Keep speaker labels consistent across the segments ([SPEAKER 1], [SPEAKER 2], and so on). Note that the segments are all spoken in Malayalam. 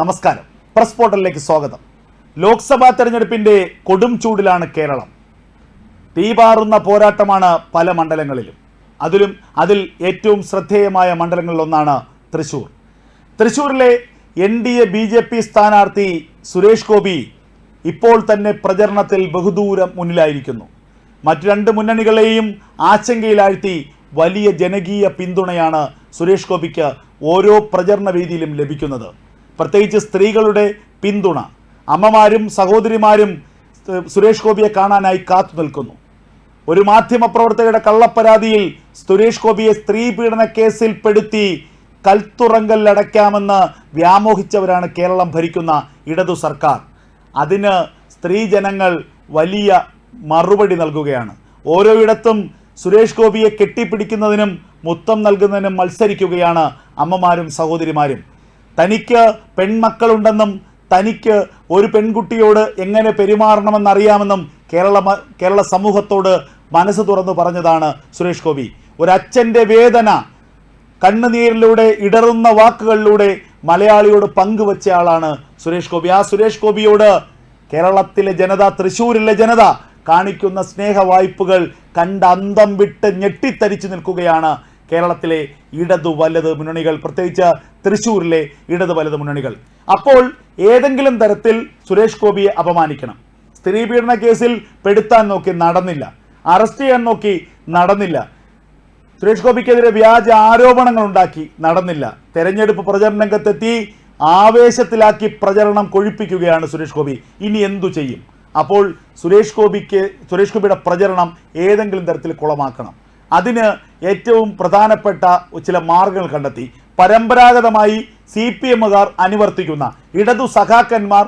[SPEAKER 1] നമസ്കാരം. പ്രസ് പോർട്ടലിലേക്ക് സ്വാഗതം. ലോക്സഭാ തെരഞ്ഞെടുപ്പിന്റെ കൊടും ചൂടിലാണ് കേരളം. തീപാറുന്ന പോരാട്ടമാണ് പല മണ്ഡലങ്ങളിലും. അതിലും അതിൽ ഏറ്റവും ശ്രദ്ധേയമായ മണ്ഡലങ്ങളിലൊന്നാണ് തൃശൂർ. തൃശൂരിലെ N D A B J P സ്ഥാനാർത്ഥി സുരേഷ് ഗോപി ഇപ്പോൾ തന്നെ പ്രചരണത്തിൽ ബഹുദൂരം മുന്നിലായിരിക്കുന്നു. മറ്റു രണ്ട് മുന്നണികളെയും ആശങ്കയിലാഴ്ത്തി വലിയ ജനകീയ പിന്തുണയാണ് സുരേഷ് ഗോപിക്ക് ഓരോ പ്രചരണ വേദിയിലും ലഭിക്കുന്നത്. പ്രത്യേകിച്ച് സ്ത്രീകളുടെ പിന്തുണ. അമ്മമാരും സഹോദരിമാരും സുരേഷ് ഗോപിയെ കാണാനായി കാത്തു നിൽക്കുന്നു. ഒരു മാധ്യമപ്രവർത്തകരുടെ കള്ളപ്പരാതിയിൽ സുരേഷ് ഗോപിയെ സ്ത്രീ പീഡന കേസിൽ പെടുത്തി കൽത്തുറങ്കലടയ്ക്കാമെന്ന് വ്യാമോഹിച്ചവരാണ് കേരളം ഭരിക്കുന്ന ഇടതു സർക്കാർ. അതിന് സ്ത്രീജനങ്ങൾ വലിയ മറുപടി നൽകുകയാണ്. ഓരോയിടത്തും സുരേഷ് ഗോപിയെ കെട്ടിപ്പിടിക്കുന്നതിനും മുത്തം നൽകുന്നതിനും മത്സരിക്കുകയാണ് അമ്മമാരും സഹോദരിമാരും. തനിക്ക് പെൺമക്കളുണ്ടെന്നും തനിക്ക് ഒരു പെൺകുട്ടിയോട് എങ്ങനെ പെരുമാറണമെന്നറിയാമെന്നും കേരള കേരള സമൂഹത്തോട് മനസ്സ് തുറന്നു പറഞ്ഞതാണ് സുരേഷ് ഗോപി. ഒരച്ഛന്റെ വേദന കണ്ണുനീരിലൂടെ ഇടറുന്ന വാക്കുകളിലൂടെ മലയാളിയോട് പങ്കുവച്ച ആളാണ് സുരേഷ് ഗോപി. ആ സുരേഷ് ഗോപിയോട് കേരളത്തിലെ ജനത തൃശ്ശൂരിലെ ജനത കാണിക്കുന്ന സ്നേഹ വായ്പകൾ കണ്ട് അന്തം വിട്ട് ഞെട്ടിത്തരിച്ചു നിൽക്കുകയാണ് കേരളത്തിലെ ഇടതു വലത് മുന്നണികൾ പ്രത്യേകിച്ച് തൃശ്ശൂരിലെ ഇടതു വലത് മുന്നണികൾ. അപ്പോൾ ഏതെങ്കിലും തരത്തിൽ സുരേഷ് ഗോപിയെ അപമാനിക്കണം. സ്ത്രീ പീഡന കേസിൽ പെടുത്താൻ നോക്കി നടന്നില്ല. അറസ്റ്റ് ചെയ്യാൻ നോക്കി നടന്നില്ല. സുരേഷ് ഗോപിക്കെതിരെ വ്യാജ ആരോപണങ്ങൾ ഉണ്ടാക്കി നടന്നില്ല. തെരഞ്ഞെടുപ്പ് പ്രചരണ രംഗത്തെത്തി ആവേശത്തിലാക്കി പ്രചരണം കൊഴിപ്പിക്കുകയാണ് സുരേഷ് ഗോപി. ഇനി എന്തു ചെയ്യും? അപ്പോൾ സുരേഷ് ഗോപിക്ക് സുരേഷ് ഗോപിയുടെ പ്രചരണം ഏതെങ്കിലും തരത്തിൽ കുളമാക്കണം. അതിന് ഏറ്റവും പ്രധാനപ്പെട്ട ചില മാർഗങ്ങൾ കണ്ടെത്തി. പരമ്പരാഗതമായി സി പി എമ്മുകാർ അനുവർത്തിക്കുന്ന ഇടതു സഖാക്കന്മാർ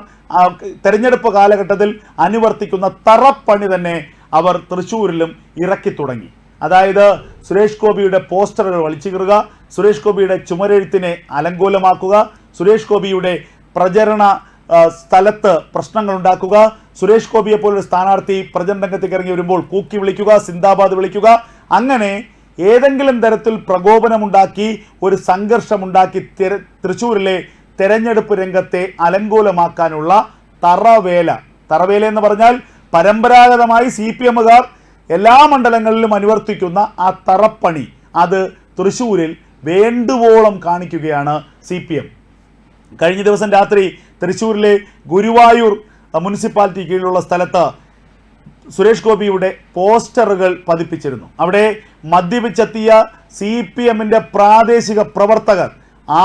[SPEAKER 1] തെരഞ്ഞെടുപ്പ് കാലഘട്ടത്തിൽ അനുവർത്തിക്കുന്ന തറപ്പണി തന്നെ അവർ തൃശ്ശൂരിലും ഇറക്കി തുടങ്ങി. അതായത് സുരേഷ് ഗോപിയുടെ പോസ്റ്ററുകൾ വലിച്ചു കീറുക സുരേഷ് ഗോപിയുടെ ചുമരെഴുത്തിനെ അലങ്കോലമാക്കുക സുരേഷ് ഗോപിയുടെ പ്രചരണ സ്ഥലത്ത് പ്രശ്നങ്ങൾ ഉണ്ടാക്കുക സുരേഷ് ഗോപിയെ പോലൊരു സ്ഥാനാർത്ഥി പ്രചരണ രംഗത്തേക്ക് ഇറങ്ങി വരുമ്പോൾ കൂക്കി വിളിക്കുക സിന്ദാബാദ് വിളിക്കുക അങ്ങനെ ഏതെങ്കിലും തരത്തിൽ പ്രകോപനമുണ്ടാക്കി ഒരു സംഘർഷമുണ്ടാക്കി തൃശ്ശൂരിലെ തെരഞ്ഞെടുപ്പ് രംഗത്തെ അലങ്കോലമാക്കാനുള്ള തറവേല. തറവേല എന്ന് പറഞ്ഞാൽ പരമ്പരാഗതമായി സി പി എമ്മുകാർ എല്ലാ മണ്ഡലങ്ങളിലും അനുവർത്തിക്കുന്ന ആ തറപ്പണി. അത് തൃശ്ശൂരിൽ വേണ്ടുവോളം കാണിക്കുകയാണ് സി പി എം. കഴിഞ്ഞ ദിവസം രാത്രി തൃശ്ശൂരിലെ ഗുരുവായൂർ മുനിസിപ്പാലിറ്റി കീഴിലുള്ള സ്ഥലത്ത് സുരേഷ് ഗോപിയുടെ പോസ്റ്ററുകൾ പതിപ്പിച്ചിരുന്നു. അവിടെ മദ്യപിച്ചെത്തിയ സി പി എമ്മിന്റെ പ്രാദേശിക പ്രവർത്തകർ ആ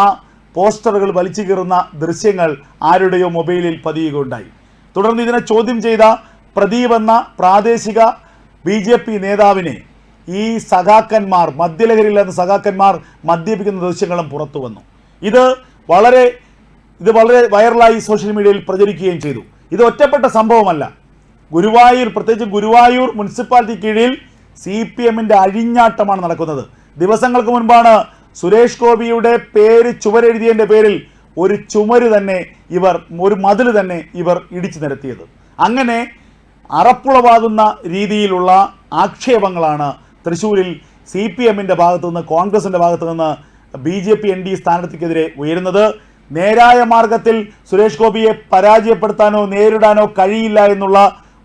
[SPEAKER 1] പോസ്റ്ററുകൾ വലിച്ചു കീറുന്ന ദൃശ്യങ്ങൾ ആരുടെയോ മൊബൈലിൽ പതിയുകയുണ്ടായി. തുടർന്ന് ഇതിനെ ചോദ്യം ചെയ്ത പ്രദീപ് എന്ന പ്രാദേശിക ബി ജെ പി നേതാവിനെ ഈ സഖാക്കന്മാർ മദ്യലഹരിയിലെന്ന സഖാക്കന്മാർ മദ്യപിക്കുന്ന ദൃശ്യങ്ങളും പുറത്തു വന്നു. ഇത് വളരെ ഇത് വളരെ വൈറലായി സോഷ്യൽ മീഡിയയിൽ പ്രചരിക്കുകയും ചെയ്തു. ഇത് ഒറ്റപ്പെട്ട സംഭവമല്ല. ഗുരുവായൂർ പ്രത്യേകിച്ച് ഗുരുവായൂർ മുനിസിപ്പാലിറ്റി കീഴിൽ സി പി എമ്മിന്റെ അഴിഞ്ഞാട്ടമാണ് നടക്കുന്നത്. ദിവസങ്ങൾക്ക് മുൻപാണ് സുരേഷ് ഗോപിയുടെ പേര് ചുവരെഴുതിയതിന്റെ പേരിൽ ഒരു ചുമര് തന്നെ ഇവർ ഒരു മതിൽ തന്നെ ഇവർ ഇടിച്ചു നിരത്തിയത്. അങ്ങനെ അറപ്പുളവാകുന്ന രീതിയിലുള്ള ആക്ഷേപങ്ങളാണ് തൃശ്ശൂരിൽ സി പി എമ്മിന്റെ ഭാഗത്തു നിന്ന് കോൺഗ്രസിന്റെ ഭാഗത്തു നിന്ന് B J P N D സ്ഥാനാർത്ഥിക്കെതിരെ ഉയരുന്നത്. നേരായ മാർഗത്തിൽ സുരേഷ് ഗോപിയെ പരാജയപ്പെടുത്താനോ നേരിടാനോ കഴിയില്ല എന്നുള്ള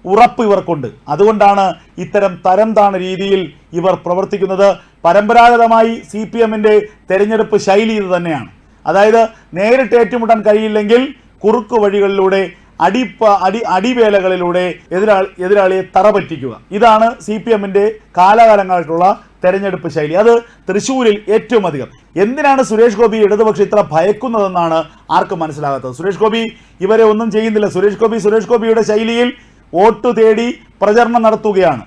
[SPEAKER 1] ഉറപ്പ് ഇവർക്കുണ്ട്. അതുകൊണ്ടാണ് ഇത്തരം തരം താണ രീതിയിൽ ഇവർ പ്രവർത്തിക്കുന്നത്. പരമ്പരാഗതമായി സി പി എമ്മിന്റെ തെരഞ്ഞെടുപ്പ് ശൈലി ഇത് തന്നെയാണ്. അതായത് നേരിട്ട് ഏറ്റുമുട്ടാൻ കഴിയില്ലെങ്കിൽ കുറുക്കു വഴികളിലൂടെ അടിപ്പ അടി അടിവേലകളിലൂടെ എതിരാളി എതിരാളിയെ തറപറ്റിക്കുക. ഇതാണ് സി പി എമ്മിന്റെ കാലാകാലങ്ങളായിട്ടുള്ള തെരഞ്ഞെടുപ്പ് ശൈലി. അത് തൃശ്ശൂരിൽ ഏറ്റവും അധികം. എന്തിനാണ് സുരേഷ് ഗോപി ഇടതുപക്ഷം ഇത്ര ഭയക്കുന്നതെന്നാണ് ആർക്കും മനസ്സിലാകാത്തത്. സുരേഷ് ഗോപി ഇവരെ ഒന്നും ചെയ്യുന്നില്ല. സുരേഷ് ഗോപി സുരേഷ് ഗോപിയുടെ ശൈലിയിൽ വോട്ട് തേടി പ്രചരണം നടത്തുകയാണ്.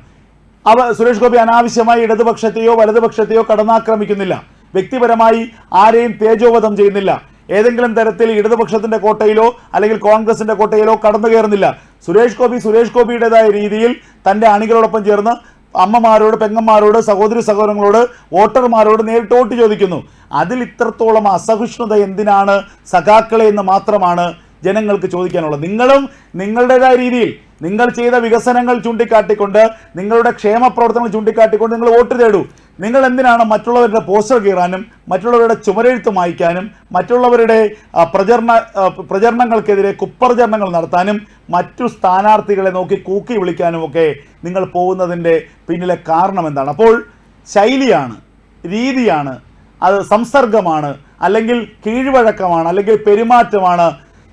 [SPEAKER 1] അവ സുരേഷ് ഗോപി അനാവശ്യമായി ഇടതുപക്ഷത്തെയോ വലതുപക്ഷത്തെയോ കടന്നാക്രമിക്കുന്നില്ല. വ്യക്തിപരമായി ആരെയും തേജോവധം ചെയ്യുന്നില്ല. ഏതെങ്കിലും തരത്തിൽ ഇടതുപക്ഷത്തിന്റെ കോട്ടയിലോ അല്ലെങ്കിൽ കോൺഗ്രസിന്റെ കോട്ടയിലോ കടന്നു കയറുന്നില്ല സുരേഷ് ഗോപി സുരേഷ് ഗോപിയുടേതായ രീതിയിൽ തന്റെ അണികളോടൊപ്പം ചേർന്ന് അമ്മമാരോട് പെങ്ങന്മാരോട് സഹോദരി സഹോദരങ്ങളോട് വോട്ടർമാരോട് നേരിട്ട് വോട്ട് ചോദിക്കുന്നു. അതിൽ ഇത്രത്തോളം അസഹിഷ്ണുത എന്തിനാണ് സഖാക്കളെ എന്ന് മാത്രമാണ് ജനങ്ങൾക്ക് ചോദിക്കാനുള്ളത്. നിങ്ങളും നിങ്ങളുടേതായ രീതിയിൽ നിങ്ങൾ ചെയ്ത വികസനങ്ങൾ ചൂണ്ടിക്കാട്ടിക്കൊണ്ട് നിങ്ങളുടെ ക്ഷേമ പ്രവർത്തനങ്ങൾ ചൂണ്ടിക്കാട്ടിക്കൊണ്ട് നിങ്ങൾ വോട്ട് തേടൂ. നിങ്ങൾ എന്തിനാണ് മറ്റുള്ളവരുടെ പോസ്റ്റർ കീറാനും മറ്റുള്ളവരുടെ ചുമരെഴുത്ത് മായ്ക്കാനും മറ്റുള്ളവരുടെ പ്രചരണ പ്രചരണങ്ങൾക്കെതിരെ കുപ്രചരണങ്ങൾ നടത്താനും മറ്റു സ്ഥാനാർത്ഥികളെ നോക്കി കൂക്കി വിളിക്കാനും ഒക്കെ നിങ്ങൾ പോകുന്നതിന്റെ പിന്നിലെ കാരണം എന്താണ്? അപ്പോൾ ശൈലിയാണ് രീതിയാണ് അത് സംസർഗമാണ് അല്ലെങ്കിൽ കീഴ്വഴക്കമാണ് അല്ലെങ്കിൽ പെരുമാറ്റമാണ്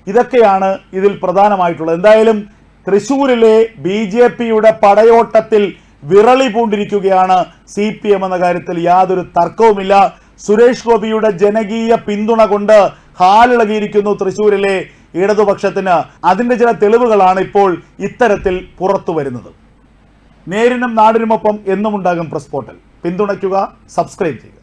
[SPEAKER 1] ഇതൊക്കെയാണ് ഇതിൽ പ്രധാനമായിട്ടുള്ളത്. എന്തായാലും തൃശ്ശൂരിലെ ബി ജെ പിയുടെ പടയോട്ടത്തിൽ വിറളി പൂണ്ടിരിക്കുകയാണ് സി പി എം എന്ന കാര്യത്തിൽ യാതൊരു തർക്കവുമില്ല. സുരേഷ് ഗോപിയുടെ ജനകീയ പിന്തുണ കൊണ്ട് ഹാലിളകിയിരിക്കുന്നു തൃശൂരിലെ ഇടതുപക്ഷത്തിന്. അതിന്റെ ചില തെളിവുകളാണ് ഇപ്പോൾ ഇത്തരത്തിൽ പുറത്തു വരുന്നത്. നേരിനും നാടിനുമൊപ്പം എന്നും ഉണ്ടാകും പ്രസ് പോർട്ടൽ പിന്തുണയ്ക്കുക സബ്സ്ക്രൈബ് ചെയ്യുക.